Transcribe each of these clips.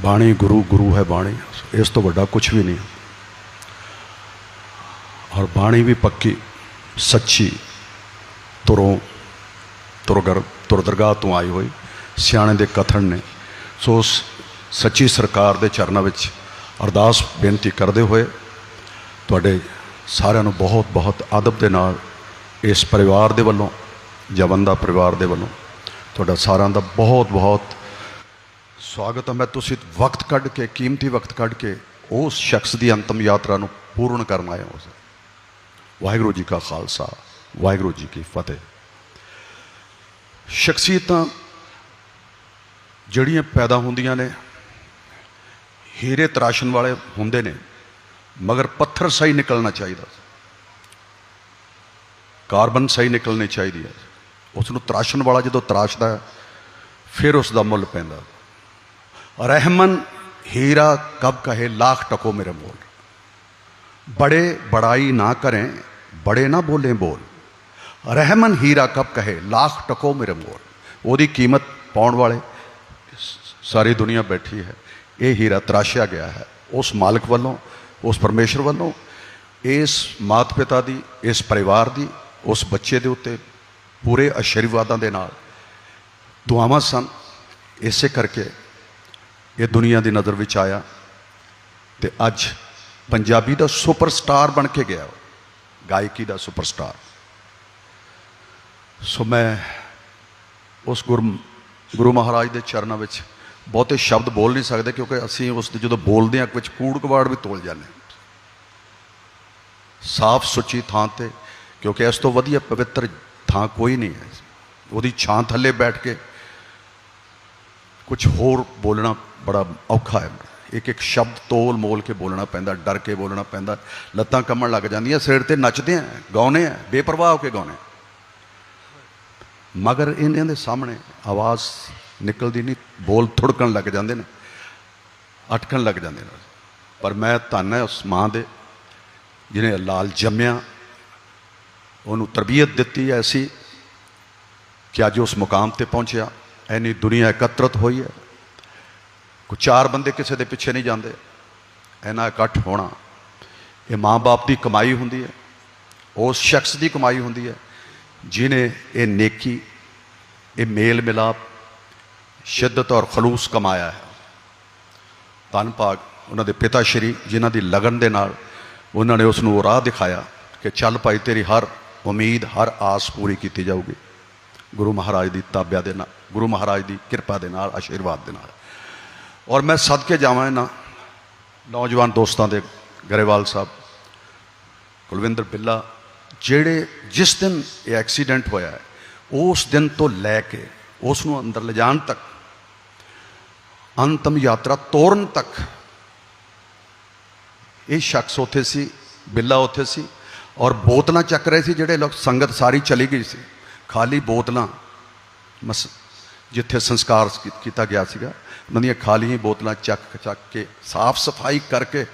ਬਾਣੀ ਗੁਰੂ ਗੁਰੂ ਹੈ ਬਾਣੀ। ਇਸ ਤੋਂ ਵੱਡਾ ਕੁਝ ਵੀ ਨਹੀਂ। ਔਰ ਬਾਣੀ ਵੀ ਪੱਕੀ, ਸੱਚੀ, ਤੁਰੋਂ, ਤੁਰਗਰ, ਤੁਰਦਰਗਾਹ ਤੋਂ ਆਈ ਹੋਈ, ਸਿਆਣੇ ਦੇ ਕਥਨ ਨੇ। ਸੋ ਉਸ ਸੱਚੀ ਸਰਕਾਰ ਦੇ ਚਰਨਾਂ ਵਿੱਚ ਅਰਦਾਸ ਬੇਨਤੀ ਕਰਦੇ ਹੋਏ ਤੁਹਾਡੇ ਸਾਰਿਆਂ ਨੂੰ ਬਹੁਤ ਬਹੁਤ ਅਦਬ ਦੇ ਨਾਲ ਇਸ ਪਰਿਵਾਰ ਦੇ ਵੱਲੋਂ ਜਵੰਦਾ ਪਰਿਵਾਰ ਦੇ ਵੱਲੋਂ ਤੁਹਾਡਾ ਸਾਰਿਆਂ ਦਾ ਬਹੁਤ ਬਹੁਤ ਸਵਾਗਤ ਹੈ ਮੈਂ ਤੁਸੀਂ ਵਕਤ ਕੱਢ ਕੇ, ਕੀਮਤੀ ਵਕਤ ਕੱਢ ਕੇ ਉਸ ਸ਼ਖਸ ਦੀ ਅੰਤਮ ਯਾਤਰਾ ਨੂੰ ਪੂਰਨ ਕਰਨ ਆਏ ਹੋ ਵਾਹਿਗੁਰੂ ਜੀ ਕਾ ਖਾਲਸਾ, ਵਾਹਿਗੁਰੂ ਜੀ ਕੀ ਫਤਿਹ। ਸ਼ਖਸੀਅਤਾਂ ਜਿਹੜੀਆਂ ਪੈਦਾ ਹੁੰਦੀਆਂ ਨੇ, ਹੀਰੇ ਤਰਾਸ਼ਣ ਵਾਲੇ ਹੁੰਦੇ ਨੇ, ਮਗਰ ਪੱਥਰ ਸਹੀ ਨਿਕਲਣਾ ਚਾਹੀਦਾ ਕਾਰਬਨ ਸਹੀ ਨਿਕਲਣੀ ਚਾਹੀਦੀ ਹੈ। ਉਸ ਨੂੰ ਤਰਾਸ਼ਣ ਵਾਲਾ ਜਦੋਂ ਤਰਾਸ਼ਦਾ ਫਿਰ ਉਸ ਦਾ ਮੁੱਲ ਪੈਂਦਾ। ਰਹਿਮਨ ਹੀਰਾ ਕਬ ਕਹੇ ਲੱਖ ਟਕੋ ਮੇਰੇ ਮੋਲ बड़े बड़ाई ना करें बड़े ना बोलें बोल ਰਹਿਮਨ ਹੀਰਾ ਕਬ ਕਹੇ ਲੱਖ ਟਕੋ ਮੇਰੇ ਮੋਲ ਉਹਦੀ ਕੀਮਤ ਪਾਉਣ ਵਾਲੇ ਸਾਰੀ ਦੁਨੀਆ ਬੈਠੀ ਹੈ ਇਹ ਹੀਰਾ ਤਰਾਸ਼ਿਆ ਗਿਆ ਹੈ ਉਸ ਮਾਲਕ ਵੱਲੋਂ ਉਸ ਪਰਮੇਸ਼ਰ ਵੱਲੋਂ ਇਸ ਮਾਤ ਪਿਤਾ ਦੀ ਇਸ ਪਰਿਵਾਰ ਦੀ ਉਸ ਬੱਚੇ ਦੇ ਉੱਤੇ ਪੂਰੇ ਆਸ਼ੀਰਵਾਦਾਂ ਦੇ ਨਾਲ ਦੁਆਵਾਂ ਸਨ ਇਸੇ ਕਰਕੇ ਇਹ ਦੁਨੀਆ ਦੀ ਨਜ਼ਰ ਵਿੱਚ ਆਇਆ ਤੇ ਅੱਜ ਪੰਜਾਬੀ ਦਾ ਸੁਪਰਸਟਾਰ ਬਣ ਕੇ ਗਿਆ ਉਹ। ਗਾਇਕੀ ਦਾ ਸੁਪਰਸਟਾਰ ਸੋ ਮੈਂ ਉਸ ਗੁਰੂ ਗੁਰੂ ਮਹਾਰਾਜ ਦੇ ਚਰਨਾਂ ਵਿੱਚ ਬਹੁਤੇ ਸ਼ਬਦ ਬੋਲ ਨਹੀਂ ਸਕਦੇ ਕਿਉਂਕਿ ਅਸੀਂ ਉਸ ਦੇ ਜਦੋਂ ਬੋਲਦੇ ਹਾਂ ਵਿੱਚ ਕੂੜ ਕਵਾੜ ਵੀ ਤੋਲ ਜਾਂਦੇ ਸਾਫ਼ ਸੁੱਚੀ ਥਾਂ ਤੇ, ਕਿਉਂਕਿ ਇਸ ਤੋਂ ਵਧੀਆ ਪਵਿੱਤਰ ਥਾਂ ਕੋਈ ਨਹੀਂ ਹੈ ਉਹਦੀ ਛਾਂ ਥੱਲੇ ਬੈਠ ਕੇ ਕੁਝ ਹੋਰ ਬੋਲਣਾ ਬੜਾ ਔਖਾ ਹੈ। ਇੱਕ ਇੱਕ ਸ਼ਬਦ ਤੋਲ ਮੋਲ ਕੇ ਬੋਲਣਾ ਪੈਂਦਾ, ਡਰ ਕੇ ਬੋਲਣਾ ਪੈਂਦਾ, ਲੱਤਾਂ ਕੰਮਣ ਲੱਗ ਜਾਂਦੀਆਂ, ਸਿਰ ਤੇ ਨੱਚਦੇ ਆ ਗਾਉਨੇ ਆ, ਬੇਪਰਵਾਹ ਹੋ ਕੇ ਗਾਉਨੇ ਮਗਰ ਇਹਨਾਂ ਦੇ ਸਾਹਮਣੇ ਆਵਾਜ਼ ਨਿਕਲਦੀ ਨਹੀਂ, ਬੋਲ ਥੁੜਕਣ ਲੱਗ ਜਾਂਦੇ ਨੇ, ਅਟਕਣ ਲੱਗ ਜਾਂਦੇ ਨੇ। ਪਰ ਮੈਂ ਧੰਨ ਹੈ ਉਸ ਮਾਂ ਦੇ, ਜਿਹਨੇ ਲਾਲ ਜੰਮਿਆ, ਉਹਨੂੰ ਤਰਬੀਅਤ ਦਿੱਤੀ ਐਸੀ ਕਿ ਅੱਜ ਉਸ ਮੁਕਾਮ ਤੇ ਪਹੁੰਚਿਆ। ਐਨੀ ਦੁਨੀਆ ਇਕੱਤਰਤ ਹੋਈ ਹੈ। ਕੋ ਚਾਰ ਬੰਦੇ ਕਿਸੇ ਦੇ ਪਿੱਛੇ ਨਹੀਂ ਜਾਂਦੇ। ਐਨਾ ਇਕੱਠ ਹੋਣਾ। ਇਹ ਮਾਂ-ਬਾਪ ਦੀ ਕਮਾਈ ਹੁੰਦੀ ਹੈ। ਉਸ ਸ਼ਖਸ ਦੀ ਕਮਾਈ ਹੁੰਦੀ ਹੈ। ਜਿਨੇ ਇਹ ਨੇਕੀ, ਇਹ ਮੇਲ ਮਿਲਾਪ ਸ਼ਿੱਦਤ ਔਰ ਖਲੂਸ ਕਮਾਇਆ ਹੈ। ਧੰਨ ਭਾਗ ਉਹਨਾਂ ਦੇ ਪਿਤਾ ਸ਼੍ਰੀ, ਜਿਨ੍ਹਾਂ ਦੀ ਲਗਨ ਦੇ ਨਾਲ ਉਹਨਾਂ ਨੇ ਉਸ ਨੂੰ ਉਹ ਰਾਹ ਦਿਖਾਇਆ ਕਿ ਚੱਲ ਭਾਈ ਤੇਰੀ ਹਰ ਉਮੀਦ, ਹਰ ਆਸ ਪੂਰੀ ਕੀਤੀ ਜਾਊਗੀ। ਗੁਰੂ ਮਹਾਰਾਜ ਦੀ ਤਾਬਿਆ ਦੇ ਨਾਲ। ਗੁਰੂ ਮਹਾਰਾਜ ਦੀ ਕਿਰਪਾ ਦੇ ਨਾਲ, ਆਸ਼ੀਰਵਾਦ ਦੇ ਨਾਲ। ਔਰ ਮੈਂ ਸਦਕੇ ਜਾਵਾਂ ਇਹਨਾਂ ਨੌਜਵਾਨ ਦੋਸਤਾਂ ਦੇ ਗਰੇਵਾਲ ਸਾਹਿਬ, ਕੁਲਵਿੰਦਰ ਬਿੱਲਾ, ਜਿਹੜੇ ਜਿਸ ਦਿਨ ਇਹ ਐਕਸੀਡੈਂਟ ਹੋਇਆ ਹੈ, ਉਸ ਦਿਨ ਤੋਂ ਲੈ ਕੇ ਉਸ ਨੂੰ ਅੰਦਰ ਲਿਜਾਣ ਤੱਕ, ਅੰਤਮ ਯਾਤਰਾ ਤੋਰਨ ਤੱਕ, ਇਹ ਸ਼ਖਸ ਉੱਥੇ ਸੀ, ਬਿੱਲਾ ਉੱਥੇ ਸੀ, ਔਰ ਬੋਤਲਾਂ ਚੱਕ ਰਹੇ ਸੀ ਜਿਹੜੇ ਲੋਕ, ਸੰਗਤ ਸਾਰੀ ਚਲੀ ਗਈ ਸੀ। ਖਾਲੀ ਬੋਤਲਾਂ, ਮਸ ਜਿੱਥੇ ਸੰਸਕਾਰ ਕੀਤਾ ਗਿਆ ਸੀਗਾ, ਉਹਨਾਂ ਦੀਆਂ ਖਾਲੀਆਂ ਬੋਤਲਾਂ ਚੱਕ ਚੱਕ ਕੇ ਸਾਫ਼ ਸਫ਼ਾਈ ਕਰਕੇ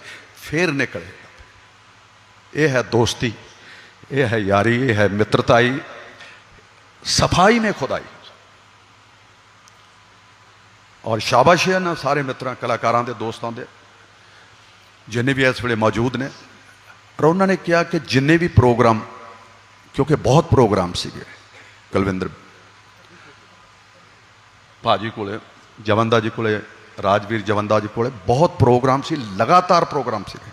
ਫੇਰ ਨਿਕਲੇ। ਇਹ ਹੈ ਦੋਸਤੀ, ਇਹ ਹੈ ਯਾਰੀ, ਇਹ ਹੈ ਮਿੱਤਰਤਾਈ, ਸਫ਼ਾਈ ਨੇ ਖੁਦਾਈ। ਔਰ ਸ਼ਾਬਾਸ਼ ਹੈ ਇਹਨਾਂ ਸਾਰੇ ਮਿੱਤਰਾਂ, ਕਲਾਕਾਰਾਂ ਦੇ ਦੋਸਤਾਂ ਦੇ, ਜਿੰਨੇ ਵੀ ਇਸ ਵੇਲੇ ਮੌਜੂਦ ਨੇ ਔਰ ਉਹਨਾਂ ਨੇ ਕਿਹਾ ਕਿ ਜਿੰਨੇ ਵੀ ਪ੍ਰੋਗਰਾਮ, ਕਿਉਂਕਿ ਬਹੁਤ ਪ੍ਰੋਗਰਾਮ ਸੀਗੇ, ਕੁਲਵਿੰਦਰ ਭਾਜੀ ਕੋਲੇ, ਜਵੰਦਾ ਜੀ ਕੋਲੇ, ਰਾਜਵੀਰ ਜਵੰਦਾ ਜੀ ਕੋਲੇ ਬਹੁਤ ਪ੍ਰੋਗਰਾਮ ਸੀ, ਲਗਾਤਾਰ ਪ੍ਰੋਗਰਾਮ ਸੀਗੇ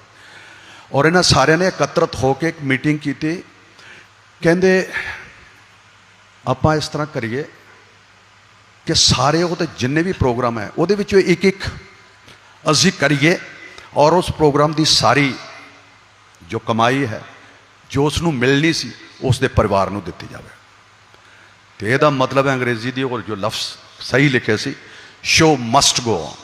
ਔਰ ਇਹਨਾਂ ਸਾਰਿਆਂ ਨੇ ਇਕੱਤਰਤ ਹੋ ਕੇ ਇੱਕ ਮੀਟਿੰਗ ਕੀਤੀ। ਕਹਿੰਦੇ, ਆਪਾਂ ਇਸ ਤਰ੍ਹਾਂ ਕਰੀਏ ਕਿ ਸਾਰੇ ਉਹਦੇ ਜਿੰਨੇ ਵੀ ਪ੍ਰੋਗਰਾਮ ਹੈ, ਉਹਦੇ ਵਿੱਚੋਂ ਇੱਕ ਇੱਕ ਅਸੀਂ ਕਰੀਏ ਔਰ ਉਸ ਪ੍ਰੋਗਰਾਮ ਦੀ ਸਾਰੀ ਜੋ ਕਮਾਈ ਹੈ, ਜੋ ਉਸ ਨੂੰ ਮਿਲਣੀ ਸੀ, ਉਸ ਦੇ ਪਰਿਵਾਰ ਨੂੰ ਦਿੱਤੀ ਜਾਵੇ। ਤੇ ਇਹਦਾ ਮਤਲਬ ਹੈ ਅੰਗਰੇਜ਼ੀ ਦੀ ਔਰ ਜੋ ਲਫ਼ਜ਼ ਸਹੀ ਲਿਖਿਆ ਸੀ ਸ਼ੋ ਮਸਟ ਗੋ ਔਨ